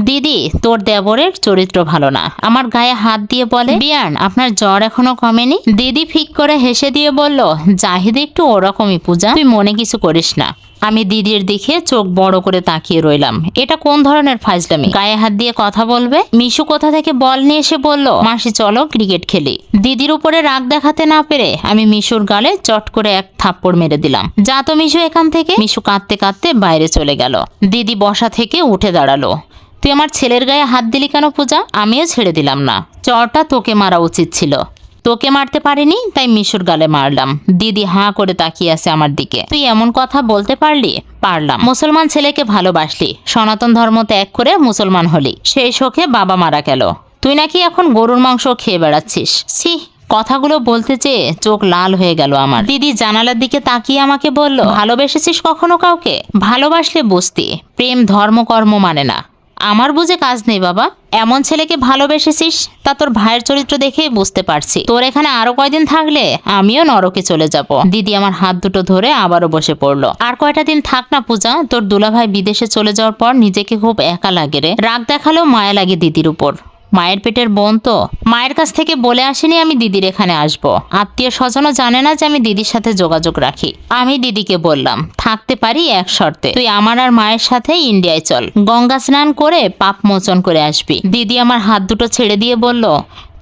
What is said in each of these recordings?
দিদি, তোর দেবরের চরিত্র ভালো না। আমার গায়ে হাত দিয়ে বলে, বিয়ান, আপনার জ্বর এখনও কমেনি? দিদি ফিক করে হেসে দিয়ে বলল, জাহিদ একটু ওরকমই পূজা, তুই মনে কিছু করিস না। আমি দিদির দিকে চোখ বড় করে তাকিয়ে রইলাম। এটা কোন ধরনের ফাজলামি? গায়ে হাত দিয়ে কথা বলবে? মিশু কোথা থেকে বল নিয়ে এসে বলল, মাসি, চলো ক্রিকেট খেলি। দিদির উপরে রাগ দেখাতে না পেরে আমি মিশুর গালে চট করে এক থাপ্পড় মেরে দিলাম। যা তো মিশু এখান থেকে। মিশু কাঁদতে কাঁদতে বাইরে চলে গেল। দিদি বসা থেকে উঠে দাঁড়াল। তুই আমার ছেলের গায়ে হাত দিলি কেন পূজা? আমিও ছেড়ে দিলাম না। চরটা তোকে মারা উচিত ছিল। তোকে মারতে পারিনি, তাই মিশুর গালে মারলাম। দিদি হাঁ করে তাকিয়ে আছে আমার দিকে। তুই এমন কথা বলতে পারলি? পারলাম। মুসলমান ছেলেকে ভালোবাসলি। সনাতন ধর্ম ত্যাগ করে মুসলমান হলি। সেই শোকে বাবা মারা গেল। তুই নাকি এখন গরুর মাংস খেয়ে বেড়াচ্ছিস? ছি, কথাগুলো বলতে চেয়ে চোখ লাল হয়ে গেল আমার। দিদি জানালার দিকে তাকিয়ে আমাকে বলল, ভালোবেসেছিস কখনো কাউকে? ভালোবাসলে বুঝতি। প্রেম ধর্ম কর্ম মানে না। আমার বুঝে কাজ নেই বাবা। এমন ছেলেকে ভালোবেসেছিস, তা তোর ভাইয়ের চরিত্র দেখেই বুঝতে পারছি। তোর এখানে আরও কয়দিন থাকলে আমিও নরকে চলে যাব। দিদি আমার হাত দুটো ধরে আবারও বসে পড়ল। আর কয়টা দিন থাক না পূজা, তোর দুলাভাই বিদেশে চলে যাওয়ার পর নিজেকে খুব একা লাগে রে। রাগ দেখালেও মায়া লাগে দিদির উপর। মায়ের পেটের বোন তো। মায়ের কাছ থেকে বলে আসেনি আমি দিদির এখানে আসব। আত্মীয় স্বজনও জানে না যে আমি দিদির সাথে যোগাযোগ রাখি। আমি দিদিকে বললাম, থাকতে পারি এক শর্তে। তুই আমার আর মায়ের সাথে ইন্ডিয়ায় চল। গঙ্গা স্নান করে পাপ মোচন করে আসবি। দিদি আমার হাত দুটো ছেড়ে দিয়ে বলল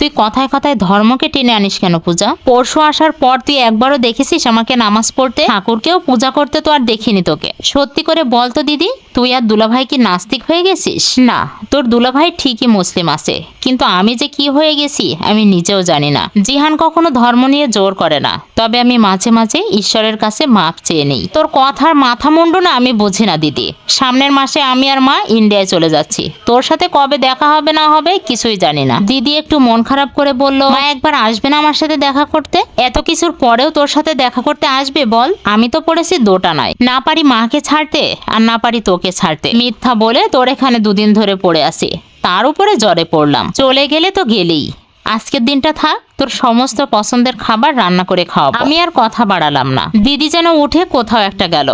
তুই কথায় কথায় ধর্মকে টেনে আনিস কেন পূজা? পরশু আসার পর তুই একবারও দেখেছিস আমাকে নামাজ পড়তে? ঠাকুরকেও পূজা করতে তো আর দেখিনি তোকে। সত্যি করে বল তো দিদি, তুই আর দুলাভাই কি নাস্তিক হয়ে গেছিস? না, তোর দুলাভাই ঠিকই মুসলিম আছে। কিন্তু আমি যে কি হয়ে গেছি, আমি নিজেও জানি না। জিহান কখনো ধর্ম নিয়ে জোর করে না। তবে আমি মাঝে মাঝে ঈশ্বরের কাছে মাপ চেয়ে নেই। তোর কথার মাথা মুন্ডু না আমি বুঝি না দিদি। সামনের মাসে আমি আর মা ইন্ডিয়ায় চলে যাচ্ছি। তোর সাথে কবে দেখা হবে না হবে কিছুই জানি না। দিদি একটু মন খারাপ করে বলল, মা একবার আসবে না আমার সাথে দেখা করতে? এত কিছুর পরেও তোর সাথে দেখা করতে আসবে বল? আমি তো পড়েছি দোটা নয় না পারি মাকে ছাড়তে আর না পারি তোকে ছাড়তে। মিথ্যা বলে তোর এখানে দুদিন ধরে পড়ে আসি তার উপরে জ্বরে পড়লাম। চলে গেলে তো গেলেই। আজকের দিনটা থাক, তোর সমস্ত পছন্দের খাবার রান্না করে খাওয়াবো। আমি আর কথা বাড়ালাম না। দিদি যেন উঠে কোথাও একটা গেল।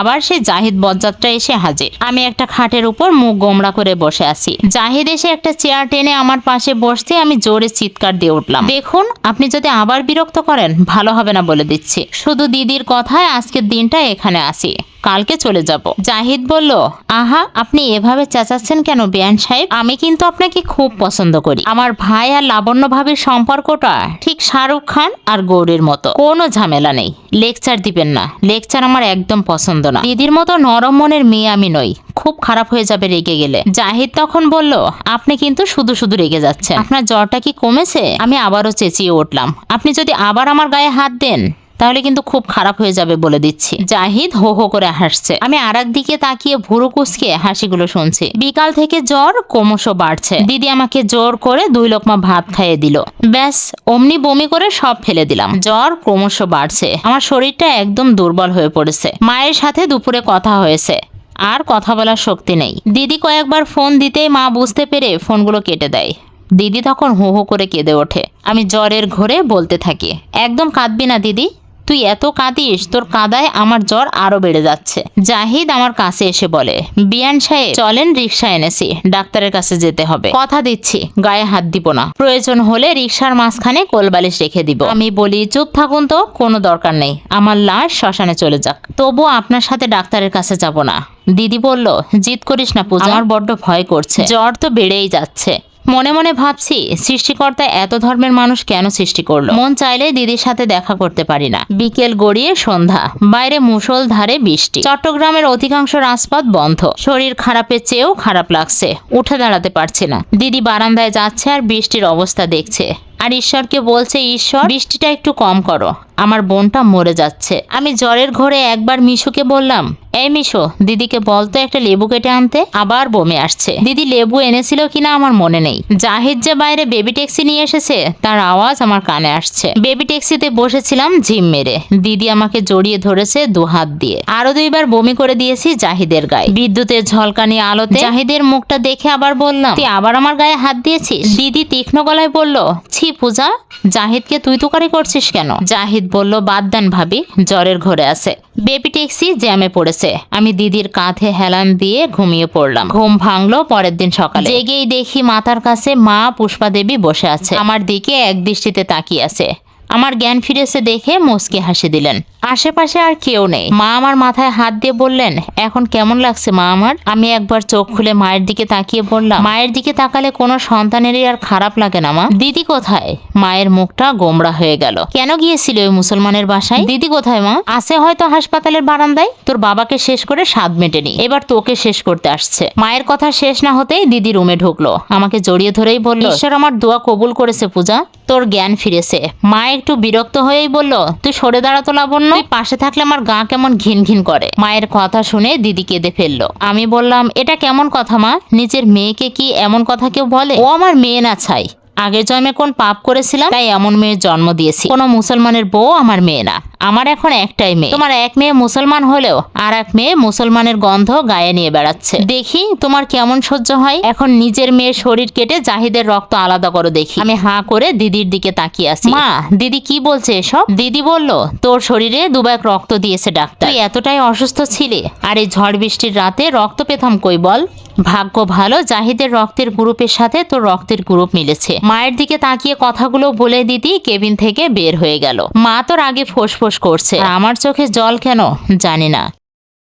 আবার সে জাহিদ বজ্জাতটা এসে হাজির। আমি একটা খাটের উপর মুখ গোমড়া করে বসে আছি। জাহিদ এসে একটা চেয়ার টেনে আমার পাশে বসতে আমি জোরে চিৎকার দিয়ে উঠলাম। দেখুন, আপনি যদি আবার বিরক্ত করেন, ভালো হবে না বলে দিচ্ছি। শুধু দিদির কথায় আজকের দিনটা এখানে আসি। কালকে চলে যাব। জাহিদ বলল, আহা, আপনি এভাবে চেঁচাচ্ছেন কেন বিয়ান সাহেব? আমি কিন্তু আপনাকে খুব পছন্দ করি। আমার ভাই আর লাবণ্য ভাবির সম্পর্কটা ঠিক শাহরুখ খান আর গৌরীর মতো। কোনো ঝামেলা নেই। লেকচার দিবেন না। লেকচার আমার একদম পছন্দ না। দিদির মতো নরম মনের মেয়ে আমি নই। খুব খারাপ হয়ে যাবে রেগে গেলে। জাহিদ তখন বলল, আপনি কিন্তু শুধু শুধু রেগে যাচ্ছেন। আপনার জ্বরটা কি কমেছে? আমি আবারও চেঁচিয়ে উঠলাম, আপনি যদি আবার আমার গায়ে হাত দেন তাহলে কিন্তু খুব খারাপ হয়ে যাবে বলে দিচ্ছি। জাহিদ হো হো করে হাসছে। আমি আর দিকে তাকিয়ে ভুরু কুচকে হাসিগুলো শুনছি। বিকাল থেকে জ্বর ক্রমশ বাড়ছে। দিদি আমাকে জোর করে দুই লোকমা ভাত খাইয়ে দিল। ব্যাস, অমনি বমি করে সব ফেলে দিলাম। জ্বর ক্রমশ বাড়ছে। আমার শরীরটা একদম দুর্বল হয়ে পড়েছে। মায়ের সাথে দুপুরে কথা হয়েছে। আর কথা বলার শক্তি নেই। দিদি কয়েকবার ফোন দিতেই মা বুঝতে পেরে ফোনগুলো কেটে দেয়। দিদি তখন হো হো করে কেঁদে ওঠে। আমি জ্বরের ঘরে বলতে থাকি। একদম কাঁদবি না, দিদি। তুই এত কাঁদিস তোর কাদায় আমার জ্বর আরও বেড়ে যাচ্ছে। জাহিদ আমার কাছে এসে বলে বিয়ান সাহেব চলেন রিক্সা এনেছি ডাক্তারের কাছে যেতে হবে। কথা দিচ্ছি গায়ে হাত দিব না। প্রয়োজন হলে রিক্সার মাঝখানে কোলবালিশ রেখে দিব। আমি বলি চুপ থাকুন তো কোনো দরকার নেই। আমার লাশ শ্মশানে চলে যাক। তবু আপনার সাথে ডাক্তারের কাছে যাব না। দিদি বলল জিদ করিস না পূজা। আমার বড্ড ভয় করছে। জ্বর তো বেড়েই যাচ্ছে। মনে মনে ভাবছি, সৃষ্টিকর্তা এত ধর্মের মানুষ কেন সৃষ্টি করল? মন চাইলে দিদির সাথে দেখা করতে পারি না। বিকেল গড়িয়ে সন্ধ্যা, বাইরে মুষল ধারে বৃষ্টি। চট্টগ্রামের অধিকাংশ রাজপথ বন্ধ। শরীর খারাপের চেয়েও খারাপ লাগছে। উঠে দাঁড়াতে পারছে না। দিদি বারান্দায় যাচ্ছে আর বৃষ্টির অবস্থা দেখছে। আর ঈশ্বরকে বলছে, ঈশ্বর, বৃষ্টিটা একটু কম করো। আমার বোনটা মরে যাচ্ছে। আমি জ্বরের ঘরে একবার মিশুকে বললাম, এই মিশো, দিদিকে বলতো একটা লেবু কেটে আনতে। আবার বমে আসছে। দিদি লেবু এনেছিল কিনা আমার মনে নেই। জাহিদ যে বাইরে বেবি ট্যাক্সি নিয়ে এসেছে, তার আওয়াজ আমার কানে আসছে। বেবি ট্যাক্সিতে বসেছিলাম, ঝিম মেরে। দিদি আমাকে জড়িয়ে ধরেছে দু হাত দিয়ে। আরও দুইবার বমি করে দিয়েছি জাহিদের গায়ে। বিদ্যুতের ঝলকানি আলোতে জাহিদের মুখটা দেখে আবার বললাম, তুই আবার আমার গায়ে হাত দিয়েছিস? দিদি তীক্ষ্ণ গলায় বলল, ছি পূজা, জাহিদকে তুই তুকারি করছিস কেন? জাহিদ বলল, বাদ দেন ভাবি, জ্বরের ঘরে আছে। বেবি ট্যাক্সি জ্যামে পড়েছে। আমি দিদির কাঁধে হেলান দিয়ে ঘুমিয়ে পড়লাম। ঘুম ভাঙলো পরের দিন সকালে। জেগেই দেখি মাথার কাছে মা পুষ্পা দেবী বসে আছে। আমার দিকে এক দৃষ্টিতে তাকিয়ে আছে। আমার জ্ঞান ফিরেছে দেখে মুচকি হাসি দিলেন। আশেপাশে আর কেউ নেই। মা আমার মাথায় হাত দিয়ে বললেন, এখন কেমন লাগছে মা আমার? আমি একবার চোখ খুলে মায়ের দিকে তাকিয়ে বললাম, মায়ের দিকে তাকালে কোনো সন্তানেরই আর খারাপ লাগে না মা। দিদি কোথায়? মায়ের মুখটা গোমড়া হয়ে গেল। কেন গিয়েছিল ওই মুসলমানের বাসায়? দিদি কোথায় মা? আছে হয়তো হাসপাতালের বারান্দায়। তোর বাবাকে শেষ করে স্বাদ মেটেনি। এবার তোকে শেষ করতে আসছে। মায়ের কথা শেষ না হতেই দিদি রুমে ঢুকলো। আমাকে জড়িয়ে ধরেই বলল, ঈশ্বর আমার দোয়া কবুল করেছে পূজা। তোর জ্ঞান ফিরেছে। মা একটু বিরক্ত হয়েই বলল, তুই সরে দাঁড়াতো লাবণ্য। তুই পাশে থাকলে আমার গা কেমন ঘিন ঘিন করে। মায়ের কথা শুনে দিদি কেঁদে ফেলল। আমি বললাম, এটা কেমন কথা মা? নিজের মেয়েকে কি এমন কথা কেউ বলে? ও আমার মেয়ে না ছাই। আগের জন্মে কোন পাপ করেছিলাম, তাই এমন মেয়ের জন্ম দিয়েছি। কোনো মুসলমানের বউ আমার মেয়ে না। আমার এখন একটাই মেয়ে। তোমার এক মেয়ে মুসলমান হলেও আর এক মেয়ে মুসলমানের গন্ধ গায়ে নিয়ে বেড়াচ্ছে। দেখি তোমার কেমন সহ্য হয়? এখন নিজের মেয়ের শরীর কেটে জাহিদের রক্ত আলাদা করো দেখি। আমি হাঁ করে দিদির দিকে তাকিয়ে আছি। মা, দিদি কি বলছে এসব? দিদি বলল, তোর শরীরে দুবাক রক্ত দিয়েছে ডাক্তার। তুই এতটাই অসুস্থ ছিলে। আর এই ঝড় বৃষ্টির রাতে রক্ত পেতাম কই বল? ভাগ্য ভালো, জাহিদের রক্তের গ্রুপের সাথে তোর রক্তের গ্রুপ মিলেছে। মায়ের দিকে তাকিয়ে কথাগুলো বলে দিদি কেবিন থেকে বের হয়ে গেল। মা তোর আগে ফোঁস করছে। আমার চোখে জল কেন? জানি না।